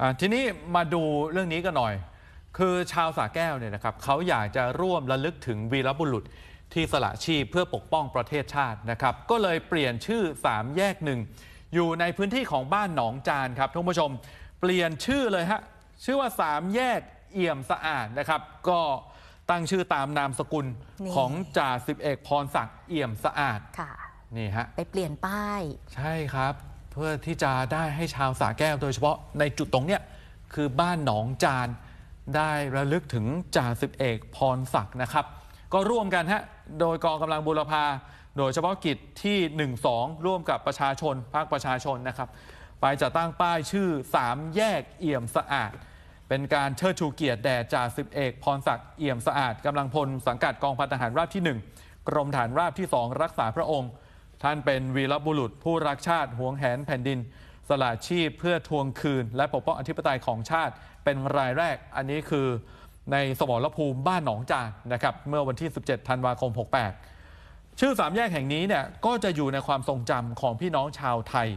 อ่าทีนี้มาดูเรื่องนี้กันหน่อย คือชาวสาแก้วเนี่ยนะครับเขาอยากจะร่วมระลึกถึงวีรบุรุษที่สละชีพเพื่อปกป้องประเทศชาตินะครับ ก็เลยเปลี่ยนชื่อ3แยกหนึ่งอยู่ในพื้นที่ของบ้านหนองจานครับท่านผู้ชม เปลี่ยนชื่อเลยฮะชื่อว่า3แยกเอี่ยมสะอาดนะครับ ก็ตั้งชื่อตามนามสกุลนี่ของจ่าสิบเอกพรศักดิ์เอี่ยมสะอาดค่ะนี่ฮะไปเปลี่ยนป้าย ใช่ครับเพื่อที่จะได้ให้ชาวสาแก้วโดยเฉพาะในจุดตรงเนี้ยคือบ้านหนองจานได้ระลึกถึงจ่าสิบเอกพรศักดิ์นะครับ ก็ร่วมกันฮะโดยกองกำลังบุรพาโดยเฉพาะกิจที่ 1-2 ร่วมกับประชาชนภาคประชาชนนะครับ ไปจัดตั้งป้ายชื่อ 3 แยกเอี่ยมสะอาด เป็นการเชิดชูเกียรติแด่จ่าสิบเอกพรศักดิ์เอี่ยมสะอาดกำลังพลสังกัดกองพันทหารราบที่ 1 กรมฐานราบที่ 2 รักษาพระองค์ ท่านเป็นวีรบุรุษผู้รักชาติหวงแหนแผ่นดิน สละชีพเพื่อทวงคืน และปกป้องอธิปไตยของชาติเป็นรายแรก อันนี้คือในสมรภูมิบ้านหนองจานนะครับเมื่อวันที่ 17 ธันวาคม 68 ชื่อสามแยกแห่งนี้เนี่ยก็จะอยู่ในความทรงจำของพี่น้องชาวไทย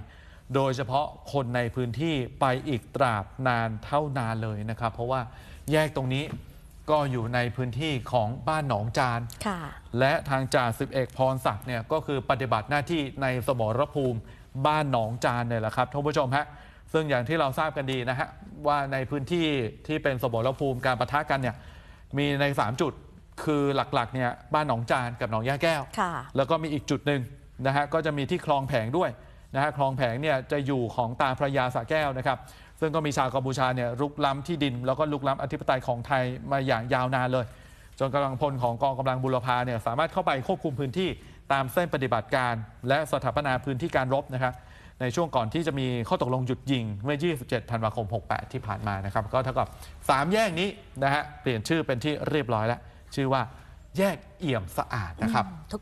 โดยเฉพาะคนในพื้นที่ไปอีกตราบนานเท่านานเลยนะครับ เพราะว่าแยกตรงนี้ ก็อยู่ในพื้นที่ของบ้านหนองจาน ค่ะ และทางจ่าสิบเอกพรศักดิ์เนี่ยก็คือปฏิบัติหน้าที่ในสมรภูมิบ้านหนองจานเนี่ยแหละครับท่านผู้ชมฮะซึ่งอย่างที่เราทราบกันดีนะฮะว่าในพื้นที่ที่เป็นสมรภูมิการประทะกันเนี่ยมีใน 3 จุดคือหลักๆเนี่ยบ้านหนองจานกับหนองย่าแก้ว ค่ะ แล้วก็มีอีกจุดหนึ่งนะฮะก็จะมีที่คลองแผงด้วยนะฮะคลองแผงเนี่ยจะอยู่ของตาพระยาสระแก้วนะครับ ซึ่งก็มีชาวกัมพูชาเนี่ยรุกล้ำที่ดิน แล้วก็ลุกล้ำอธิปไตยของไทยมาอย่างยาวนานเลย จนกำลังพลของกองกำลังบุรพาเนี่ยสามารถเข้าไปควบคุมพื้นที่ตามเส้นปฏิบัติการ และสถาปนาพื้นที่การรบนะครับในช่วงก่อนที่จะมีข้อตกลงหยุดยิงเมื่อ 27 ธันวาคม 68 ที่ผ่านมานะครับ ก็เท่ากับ 3 แยกนี้นะฮะเปลี่ยนชื่อเป็นที่เรียบร้อยแล้ว ชื่อว่าแยกเอี่ยมสะอาดนะครับ